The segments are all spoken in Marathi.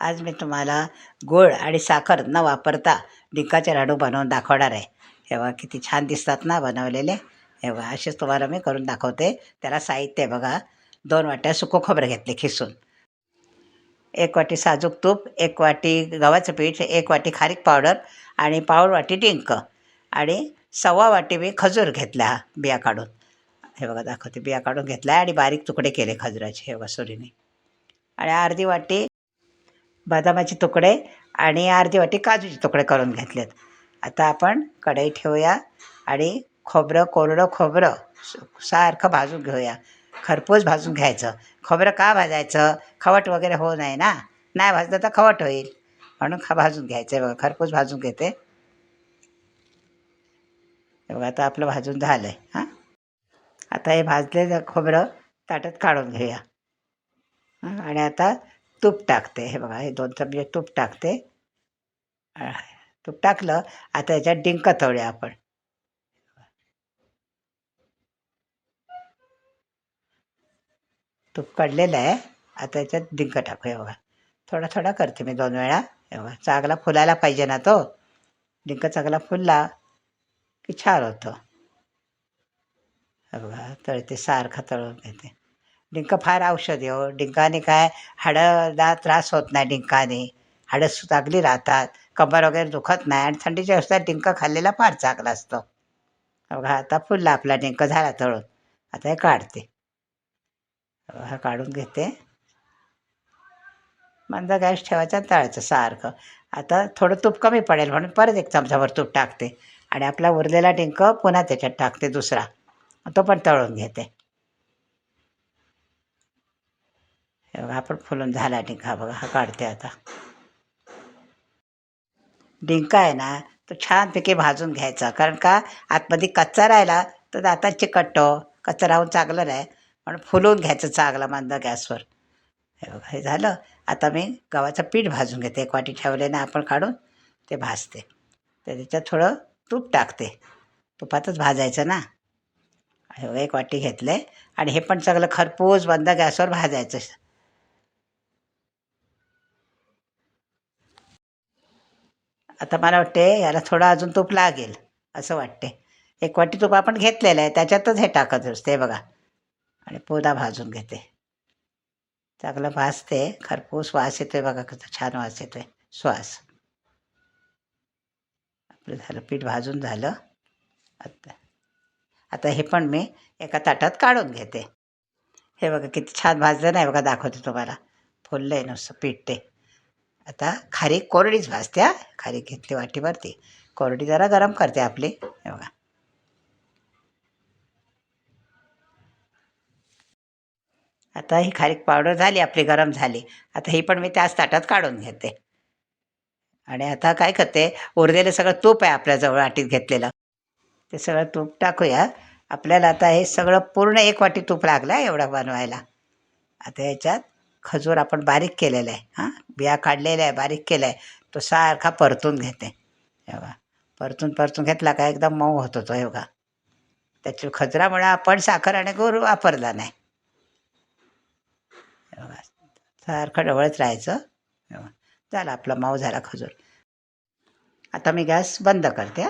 आज मी तुम्हाला गूळ आणि साखर न वापरता डिंकाचे लाडू बनवून दाखवणार आहे. हे किती छान दिसतात ना बनवलेले. तेव्हा असेच तुम्हाला मी करून दाखवते. त्याला साहित्य आहे बघा. दोन वाट्या सुकं खोबरं घेतले खिसून. एक वाटी साजूक तूप एक वाटी गव्हाचं पीठ एक वाटी खारीक पावडर आणि पाऊण वाटी डिंक आणि सव्वा वाटी मी खजूर घेतला बिया काढून. हे बघा दाखवते. बिया काढून घेतला आणि बारीक तुकडे केले खजुराचे. हे बघा आणि अर्धी वाटी बदामाचे तुकडे आणि अर्धी वाटी काजूचे तुकडे करून घेतलेत. आता आपण कढई ठेवूया आणि खोबरं कोरडं खोबरं स- सारखं भाजून घेऊया. खरपूस भाजून घ्यायचं. खोबरं का भाजायचं? खवट वगैरे होऊ नये ना? नाही भाजलं तर खवट होईल. म्हणून खा भाजून घ्यायचं आहे बघा. खरपूस भाजून घेते. बघा आता आपलं भाजून झालं आहे हां? आता हे भाजलेलं खोबरं ताटात काढून घेऊया. आणि आता तूप टाकते. हे बघा हे दोन चमचे तूप टाकते. तूप टाकलं आता याच्यात डिंक तळूया आपण. तूप काढलेलं आहे. आता याच्यात डिंक टाकूया बघा. थोडा थोडा करते मी दोन वेळा. एवढा चांगला फुलायला पाहिजे ना तो. डिंक चांगला फुलला की छान होतो. बघा तळते सारखा तळून घेते. डिंक फार औषध हो. डिंकाने काय हाडाला त्रास होत नाही डिंकाने. हाडं सु- चांगली राहतात कंबर वगैरे दुखत नाही आणि थंडीच्या दिवसात डिंक खाल्लेला फार चांगला असतो. बघा आता फुलला आपला डिंक झाला तळून. आता हे काढते. हा काढून घेते. मंद गॅस ठेवायचा आणि तळायचं सारखं. आता थोडं तूप कमी पडेल म्हणून परत एक चमचाभर तूप टाकते. आणि आपला उरलेला डिंक पुन्हा त्याच्यात टाकते दुसरा. तो पण तळून घेते. हे बघा आपण फुलून झाला डिंका बघा हा काढते आता. डिंका आहे ना तो छानपैकी भाजून घ्यायचा. कारण का आतमध्ये कच्चा राहिला तर आता चिकटतो. कच्चा राहून चांगलं नाही म्हणून फुलवून घ्यायचं चांगलं मंद गॅसवर. हे बघा हे झालं. आता मी गव्हाचं पीठ भाजून घेते. एक वाटी ठेवले ना आपण काढून ते भाजते. तर त्याच्यात थोडं तूप टाकते. तुपातच भाजायचं ना. हे बघा, एक वाटी घेतले. आणि हे पण चांगलं खरपूस बंद गॅसवर भाजायचं. आता मला वाटते याला थोडं अजून तूप लागेल असं वाटते एक वाटी तूप आपण घेतलेलं आहे त्याच्यातच हे टाकत असते बघा. आणि पोदा भाजून घेते. चांगलं भाजते खरपूस वास येतोय बघा कसं छान वास येतोय श्वास आपलं झालं पीठ भाजून झालं. आता आता हे पण मी एका ताटात काढून घेते. हे बघा किती छान भाजलं नाही बघा दाखवते तुम्हाला. फुललं आहे नुसतं पीठ ते. आता खारीक कोरडीच भाजते हा. खारीक घेतली वाटीवरती. कोरडी जरा गरम करते आपली. हे बघा. आता ही खारीक पावडर झाली आपली गरम झाली. आता ही पण मी त्याच ताटात काढून घेते. आणि आता काय करते उरलेलं सगळं तूप आहे आपल्याजवळ वाटीत घेतलेलं. ते सगळं तूप टाकूया. आपल्याला आता हे सगळं पूर्ण एक वाटी तूप लागलं आहे एवढं बनवायला. आता याच्यात खजूर आपण बारीक केलेला आहे हां? बिया काढलेल्या आहे बारीक केला आहे. तो सारखा परतून घेते. हे बघा. परतून परतून घेतला का एकदम मऊ होतो तो हे बघा. त्याच्या खजरामुळे आपण साखर आणि गूळ वापरला नाही. बघा. सारखं ढवळत राहायचं. हे झाला आपला मऊ झाला खजूर. आता मी गॅस बंद करते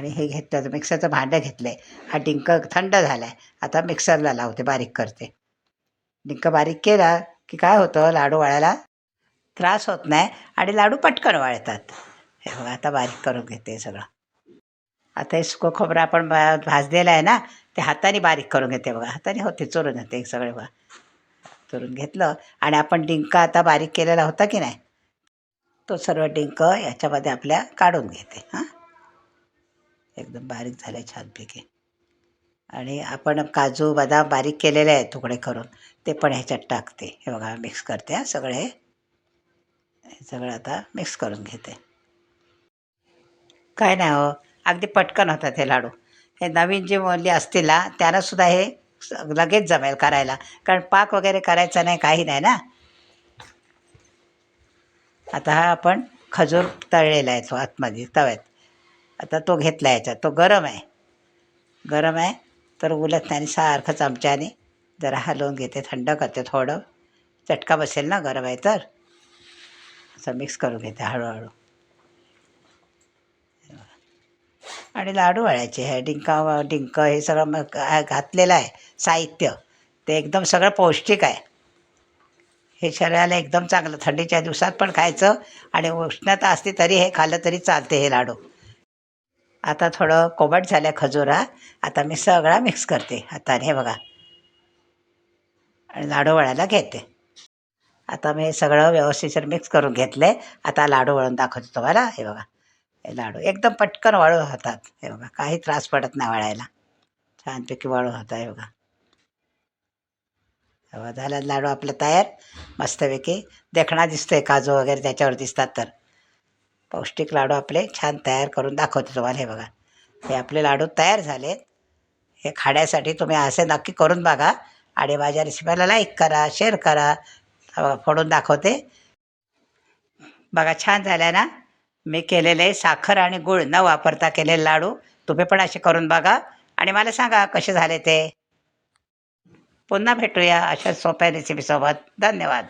आणि हे घेतलं मिक्सरचं भांडं घेतलं आहे हा डिंक थंड झाला आहे आता मिक्सरला लावते बारीक करते. डिंक बारीक केला की काय होतं लाडू वाळायला त्रास होत नाही आणि लाडू पटकन वाळतात. हे बघा आता बारीक करून घेते सगळं. आता हे सुकं खोबरं आपण भाजलेलं आहे ना ते हाताने बारीक करून घेते बघा. हाताने होते चोरून घेते सगळे बघा. चोरून घेतलं आणि आपण डिंक आता बारीक केलेला होता की नाही तो सर्व डिंक याच्यामध्ये आपल्या काढून घेते. हां? एकदम बारीक झालं छानपैकी. आणि आपण काजू बदाम बारीक केलेले आहेत तुकडे करून ते पण ह्याच्यात टाकते. हे बघा मिक्स करते हा सगळे. हे सगळं आता मिक्स करून घेते. काय नाही हो अगदी पटकन होतात हे लाडू. हे नवीन जे मुली असतील ना त्यांना सुद्धा हे लगेच जमेल करायला. कारण पाक वगैरे करायचा नाही काही नाही ना. आता हा आपण खजूर तळलेला आहे तो आतमध्ये तव्यात. आता तो घेतला याचा तो गरम आहे. गरम आहे. तर उलट नाही सारखं चमच्याने जरा हलवून घेते थंड करते थोडं. चटका बसेल ना गरम आहे तर? असं मिक्स करून घेते हळूहळू. आणि लाडू वळायचे हे डिंका डिंक हे सगळं मग घातलेलं आहे साहित्य. ते एकदम सगळं पौष्टिक आहे. हे शरीराला एकदम चांगलं थंडीच्या दिवसात पण खायचं आणि उष्णता असली तरी हे खाल्लं तरी चालते हे लाडू. आता थोडं कोमट झालं खजुरा. आता मी सगळा मिक्स करते. हाताने हे बघा. आणि लाडू वळायला घेते. आता मी सगळं व्यवस्थित मिक्स करून घेतलं आहे आता लाडू वळून दाखवतो तुम्हाला. हे बघा. हे लाडू एकदम पटकन वाळू होतात. हे बघा. काही त्रास पडत नाही वळायला. छानपैकी वाळू होता. हे बघा. झाला झालं. लाडू आपलं तयार. मस्तपैकी. देखणा दिसतोय. काजू वगैरे त्याच्यावर दिसतात तर. पौष्टिक लाडू आपले छान तयार करून दाखवते तुम्हाला. हे बघा. हे आपले लाडू तयार झालेत. हे खाण्यासाठी तुम्ही असे नक्की करून बघा. आणि माझ्या रेसिपीला लाईक करा शेअर करा. फोडून दाखवते. बघा छान झाल्या ना? मी केलेले साखर आणि गूळ न वापरता केलेले लाडू तुम्ही पण असे करून बघा. आणि मला सांगा कसे झाले ते? पुन्हा भेटूया अशा सोप्या रेसिपीसोबत धन्यवाद.